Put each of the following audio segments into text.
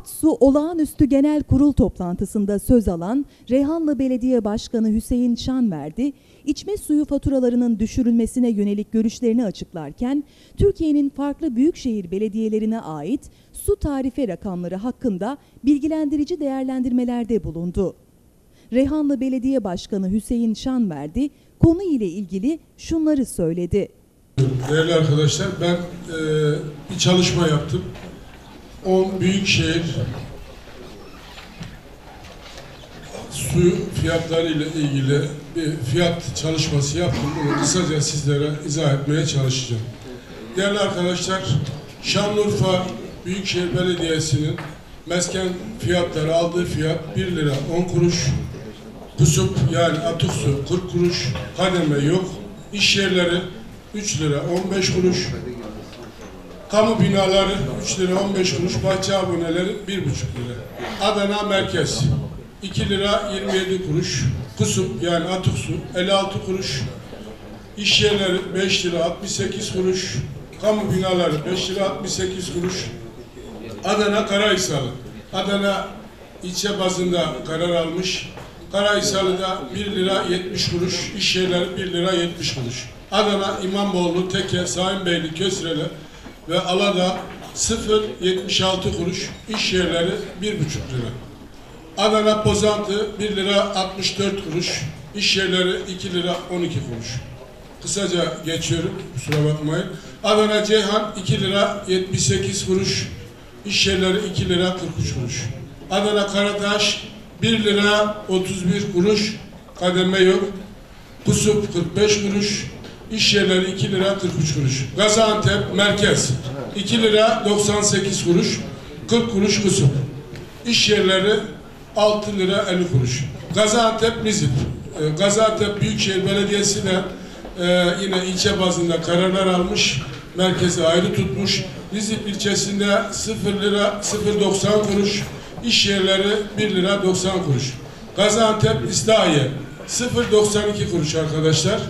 ATSU Olağanüstü Genel Kurul toplantısında söz alan Reyhanlı Belediye Başkanı Hüseyin Şanverdi, içme suyu faturalarının düşürülmesine yönelik görüşlerini açıklarken, Türkiye'nin farklı büyükşehir belediyelerine ait su tarife rakamları hakkında bilgilendirici değerlendirmelerde bulundu. Reyhanlı Belediye Başkanı Hüseyin Şanverdi, konu ile ilgili şunları söyledi. Değerli arkadaşlar ben e, bir çalışma yaptım. 10 büyükşehir su fiyatları ile ilgili bir fiyat çalışması yaptım. Bunu kısaca sizlere izah etmeye çalışacağım. Değerli arkadaşlar, Şanlıurfa Büyükşehir Belediyesi'nin mesken fiyatları aldığı fiyat 1 lira 10 kuruş. Kusup yani atık su 40 kuruş, kademe yok. İş yerleri 3 lira 15 kuruş. Kamu binaları 3 lira 15 kuruş, bahçe aboneleri 1,5 lira. Adana merkez 2 lira 27 kuruş. Kusup yani atık su 56 kuruş. İş yerleri 5 lira 68 kuruş. Kamu binaları 5 lira 68 kuruş. Adana Karahisar. Adana ilçe bazında karar almış. Karahisar'da 1 lira 70 kuruş, iş yerleri 1 lira 70 kuruş. Adana İmamoğlu, Teke, Sahinbeyli, Kösreli ve Alada 0.76 kuruş, iş yerleri 1,5 lira. Adana Pozantı 1 lira 64 kuruş, iş yerleri 2 lira 12 kuruş. Kısaca geçiyorum, kusura bakmayın. Adana Ceyhan 2 lira 78 kuruş, iş yerleri 2 lira 43 kuruş. Adana Karataş 1 lira 31 kuruş, kademe yok. Kusup 45 kuruş, iş yerleri 2 lira 43 kuruş. Gaziantep Merkez 2 lira 98 kuruş, 40 kuruş kusup. İş yerleri 6 lira 50 kuruş. Gaziantep Nizip. Ee, Gaziantep Büyükşehir Belediyesi de e, yine ilçe bazında kararlar almış. Merkezi ayrı tutmuş. Nizip ilçesinde 0 lira 0.90 kuruş. İş yerleri 1 lira 90 kuruş. Gaziantep İslahiye 0.92 kuruş arkadaşlar.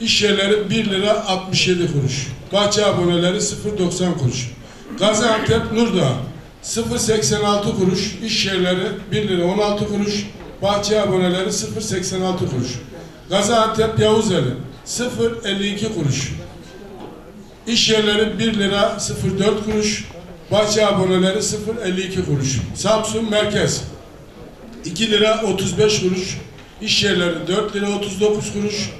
İş yerleri 1 lira 67 kuruş. Bahçe aboneleri 0.90 kuruş. Gaziantep Nurdağ 0.86 kuruş. İş yerleri 1 lira 16 kuruş. Bahçe aboneleri 0.86 kuruş. Gaziantep Yavuzeli 0.52 kuruş. İş yerleri 1 lira 0.4 kuruş. Bahçe aboneleri 0.52 kuruş. Samsun Merkez 2 lira 35 kuruş. İş yerleri 4 lira 39 kuruş.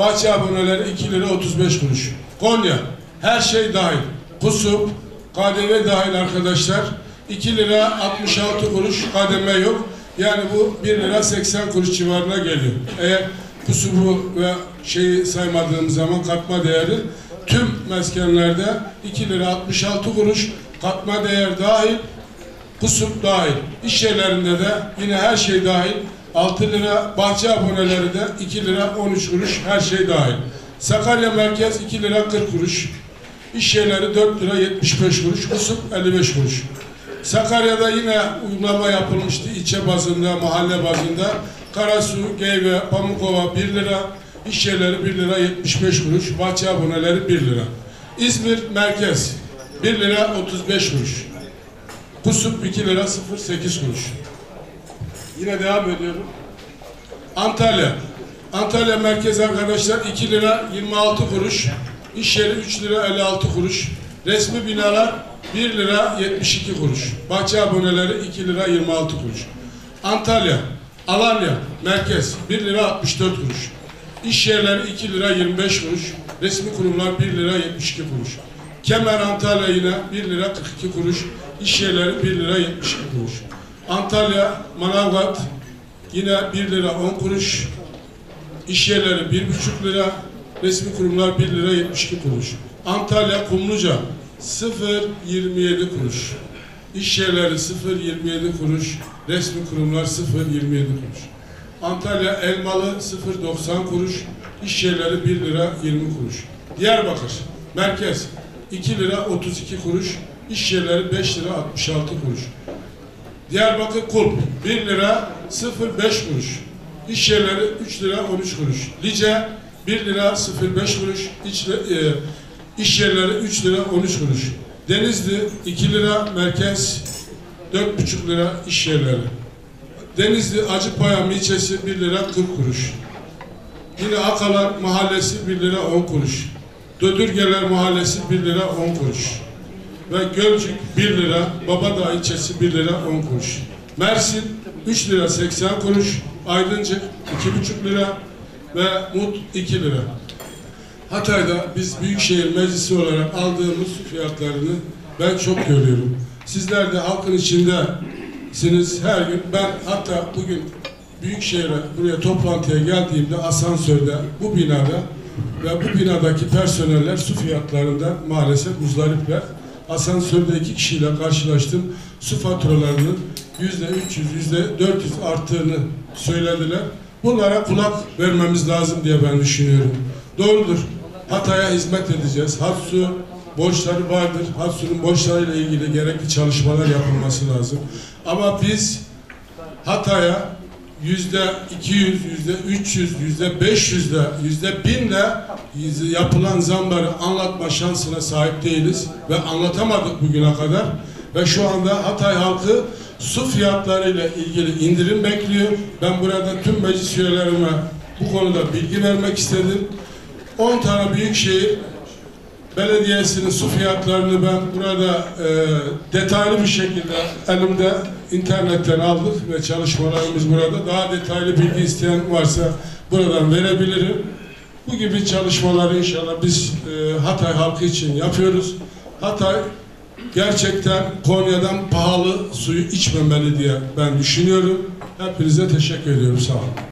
Bahçe aboneleri 2 lira 35 kuruş. Konya her şey dahil. Kusup, KDV dahil arkadaşlar 2 lira 66 kuruş kademe yok. Yani bu 1 lira 80 kuruş civarına geliyor. Eğer kusubu ve şeyi saymadığım zaman katma değeri tüm meskenlerde 2 lira 66 kuruş katma değer dahil kusup dahil. İş yerlerinde de yine her şey dahil 6 lira, bahçe aboneleri de 2 lira 13 kuruş her şey dahil. Sakarya Merkez 2 lira 40 kuruş. İş yerleri 4 lira 75 kuruş, kusup 55 kuruş. Sakarya'da yine uygulama yapılmıştı ilçe bazında, mahalle bazında. Karasu, Geyve, Pamukova 1 lira, iş yerleri 1 lira 75 kuruş, bahçe aboneleri 1 lira. İzmir Merkez 1 lira 35 kuruş. Kusup 2 lira 08 kuruş. Yine devam ediyorum. Antalya. Antalya merkez arkadaşlar 2 lira 26 kuruş. İş yeri 3 lira 56 kuruş. Resmi binalar 1 lira 72 kuruş. Bahçe aboneleri 2 lira 26 kuruş. Antalya, Alanya merkez 1 lira 64 kuruş. İş yerleri 2 lira 25 kuruş. Resmi kurumlar 1 lira 72 kuruş. Kemer Antalya yine 1 lira 42 kuruş. İş yerleri 1 lira 72 kuruş. Antalya, Manavgat yine 1 lira 10 kuruş. İş yerleri 1,5 lira. Resmi kurumlar 1 lira 72 kuruş. Antalya, Kumluca 0,27 kuruş. İş yerleri 0,27 kuruş. Resmi kurumlar 0,27 kuruş. Antalya, Elmalı 0,90 kuruş. İş yerleri 1 lira 20 kuruş. Diyarbakır, Merkez 2 lira 32 kuruş. İş yerleri 5 lira 66 kuruş. Diyarbakır Kulp 1 lira 05 kuruş. İş yerleri 3 lira 13 kuruş. Lice 1 lira 05 kuruş. İç, e, iş yerleri 3 lira 13 kuruş. Denizli 2 lira merkez 4,5 lira iş yerleri. Denizli Acıpayam ilçesi 1 lira 40 kuruş. Yine Akalar Mahallesi 1 lira 10 kuruş. Dödürgeler Mahallesi 1 lira 10 kuruş. Ve Gölcük 1 lira, Babadağ ilçesi 1 lira 10 kuruş. Mersin 3 lira 80 kuruş, Aydıncık 2,5 lira ve Mut 2 lira. Hatay'da biz Büyükşehir Meclisi olarak aldığımız fiyatlarını ben çok görüyorum. Sizler de halkın içindesiniz her gün. Ben hatta bugün Büyükşehir'e buraya toplantıya geldiğimde asansörde bu binada ve bu binadaki personeller su fiyatlarından maalesef muzdaripler. Asansörde iki kişiyle karşılaştım. Su faturalarının yüzde 300, yüzde 400 arttığını söylediler. Bunlara kulak vermemiz lazım diye ben düşünüyorum. Doğrudur. Hatay'a hizmet edeceğiz. Hatsu borçları vardır. Hatsu'nun borçlarıyla ilgili gerekli çalışmalar yapılması lazım. Ama biz Hatay'a yüzde 200, yüzde 300, yüzde 500 de, yüzde 1000 de yapılan zamları anlatma şansına sahip değiliz ve anlatamadık bugüne kadar. Ve şu anda Hatay halkı su fiyatlarıyla ilgili indirim bekliyor. Ben burada tüm meclis üyelerime bu konuda bilgi vermek istedim. 10 tane büyükşehir belediyesinin su fiyatlarını ben burada e, detaylı bir şekilde elimde internetten aldık ve çalışmalarımız burada. Daha detaylı bilgi isteyen varsa buradan verebilirim. Bu gibi çalışmaları inşallah biz e, Hatay halkı için yapıyoruz. Hatay gerçekten Konya'dan pahalı suyu içmemeli diye ben düşünüyorum. Hepinize teşekkür ediyorum. Sağ olun.